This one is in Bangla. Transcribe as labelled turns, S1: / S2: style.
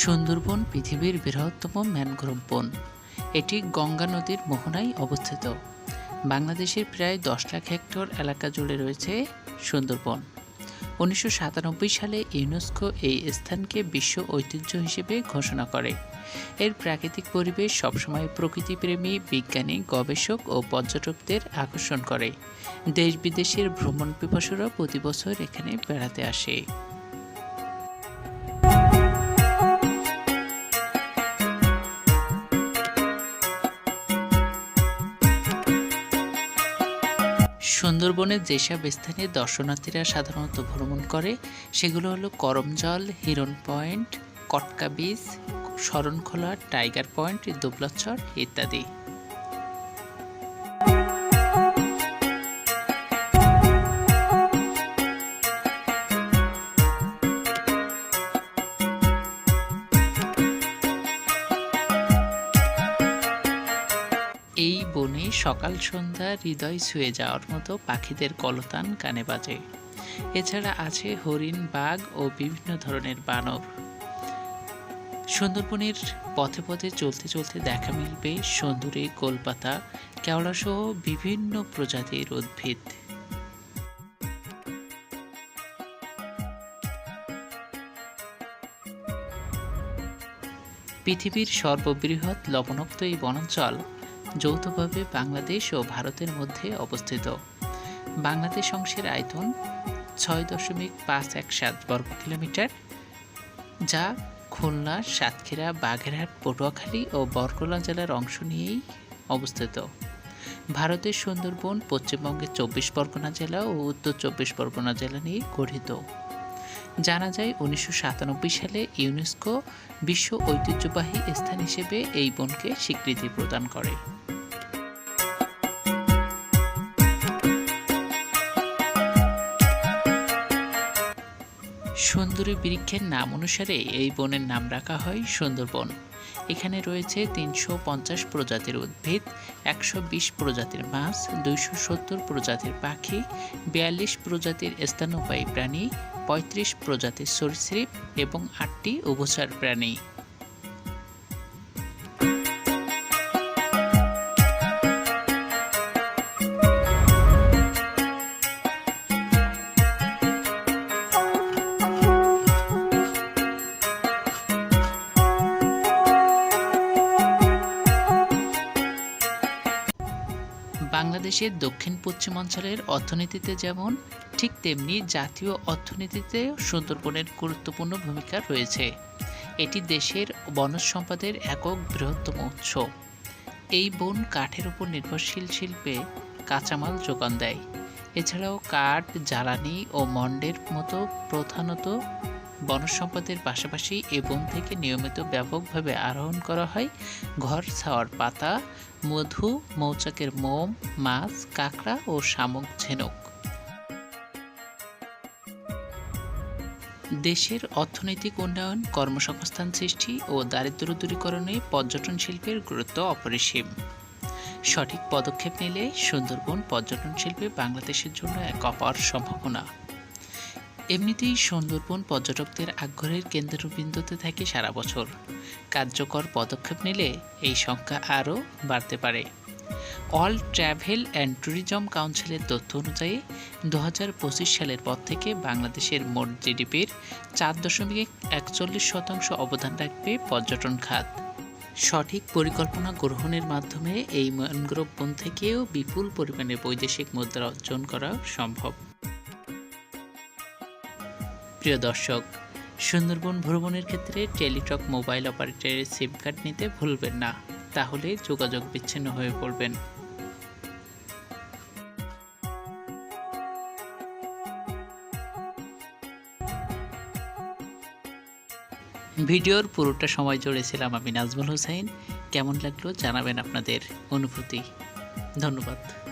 S1: সুন্দরবন পৃথিবীর বৃহত্তম ম্যানগ্রোভ বন। এটি গঙ্গা নদীর মোহনায় অবস্থিত। বাংলাদেশের প্রায় দশ লাখ হেক্টর এলাকা জুড়ে রয়েছে সুন্দরবন। উনিশশো সাতানব্বই সালে ইউনেস্কো এই স্থানকে বিশ্ব ঐতিহ্য হিসেবে ঘোষণা করে। এর প্রাকৃতিক পরিবেশ সবসময় প্রকৃতিপ্রেমী, বিজ্ঞানী, গবেষক ও পর্যটকদের আকর্ষণ করে। দেশ বিদেশের ভ্রমণ পিপাসুরা প্রতি বছর এখানে বেড়াতে আসে। সুন্দরবনের যেসব স্থানে দর্শনার্থীরা সাধারণত ভ্রমণ করে, সেগুলো হলো Karamjal Hiron point, Katka beach, Sharankhola, tiger point দোবলাচ্ছর ইত্যাদি। এই বনে সকাল সন্ধ্যা হৃদয় ছুঁয়ে যাওয়ার মতো পাখিদের কলতান কানে বাজে। এছাড়া আছে হরিণ, বাঘ ও বিভিন্ন ধরনের বানর। সুন্দরবনের পথে পথে চলতে চলতে দেখা মিলবে সুন্দরী গোলপাতা কেওড়া সহ বিভিন্ন প্রজাতির উদ্ভিদ। পৃথিবীর সর্ববৃহৎ লবণাক্ত এই বনাঞ্চল যৌথভাবে বাংলাদেশ ও ভারতের মধ্যে অবস্থিত। বাংলাদেশ অংশের আয়তন ছয় দশমিক পাঁচ এক সাত বর্গ কিলোমিটার, যা খুলনা, সাতক্ষীরা, বাগেরহাট, পটুয়াখালী ও বরকলা জেলার অংশ নিয়েই অবস্থিত। ভারতের সুন্দরবন পশ্চিমবঙ্গের চব্বিশ পরগনা জেলা ও উত্তর চব্বিশ পরগনা জেলা নিয়ে গঠিত। জানা যায় উনিশশো সাতানব্বই সালে ইউনেস্কো বিশ্ব ঐতিহ্যবাহী স্থান হিসেবে এই বনকে স্বীকৃতি প্রদান করে। সুন্দরী বৃক্ষের নাম অনুসারে এই বনের নাম রাখা হয় সুন্দরবন। এখানে রয়েছে তিনশো পঞ্চাশ প্রজাতির উদ্ভিদ, একশো বিশ প্রজাতির মাছ, দুইশো সত্তর প্রজাতির পাখি, বিয়াল্লিশ প্রজাতির স্তন্যপায়ী প্রাণী, পঁয়ত্রিশ প্রজাতির সরীসৃপ এবং আটটি উভচার প্রাণী। বাংলাদেশের দক্ষিণ পশ্চিমাঞ্চলের অর্থনীতিতে যেমন, ঠিক তেমনি জাতীয় অর্থনীতিতে সুন্দরবনের গুরুত্বপূর্ণ ভূমিকা রয়েছে। এটি দেশের বনজ সম্পদের একক বৃহত্তম উৎস। এই বন কাঠের উপর নির্ভরশীল শিল্পে কাঁচামাল যোগান দেয়। এছাড়াও কাঠ, জ্বালানি ও মন্ডের মতো প্রধানত বনজ সম্পদের পাশাপাশি এ বন থেকে নিয়মিত ব্যাপকভাবে আরোহণ করা হয়। ঘর, ছাওয়ার পাতা, মধু, মৌচাকের মোম, মাছ, কাঁকড়া ও শামুক, ঝিনুক। দেশের অর্থনৈতিক উন্নয়ন, কর্মসংস্থান সৃষ্টি ও দারিদ্র দূরীকরণে পর্যটন শিল্পের গুরুত্ব অপরিসীম। সঠিক পদক্ষেপ নিলে সুন্দরবন পর্যটন শিল্পে বাংলাদেশের জন্য এক অপার সম্ভাবনা। এমনিতেই সুন্দরবন পর্যটকদের আগ্রহের কেন্দ্রবিন্দুতে থাকে সারা বছর। কার্যকর পদক্ষেপ নিলে এই সংখ্যা আরও বাড়তে পারে। অল ট্রাভেল অ্যান্ড ট্যুরিজম কাউন্সিলের তথ্য অনুযায়ী দু হাজার পঁচিশ সালের পর থেকে বাংলাদেশের মোট জিডিপির চার দশমিক একচল্লিশ শতাংশ অবদান রাখবে পর্যটন খাত। সঠিক পরিকল্পনা গ্রহণের মাধ্যমে এই ম্যানগ্রোভ বন থেকেও বিপুল পরিমাণে বৈদেশিক মুদ্রা অর্জন করা সম্ভব। প্রিয় দর্শক, সুন্দরবন ভ্রমণের ক্ষেত্রে টেলিটক মোবাইল অপারেটরের সিম কার্ড নিতে ভুলবেন না। তাহলে যোগাযোগ বিচ্ছিন্ন হয়ে পড়বেন। ভিডিওর পুরোটা সময় জুড়েছিলাম আমি নাজমুল হোসেন। কেমন লাগল জানাবেন আপনাদের অনুভূতি। ধন্যবাদ।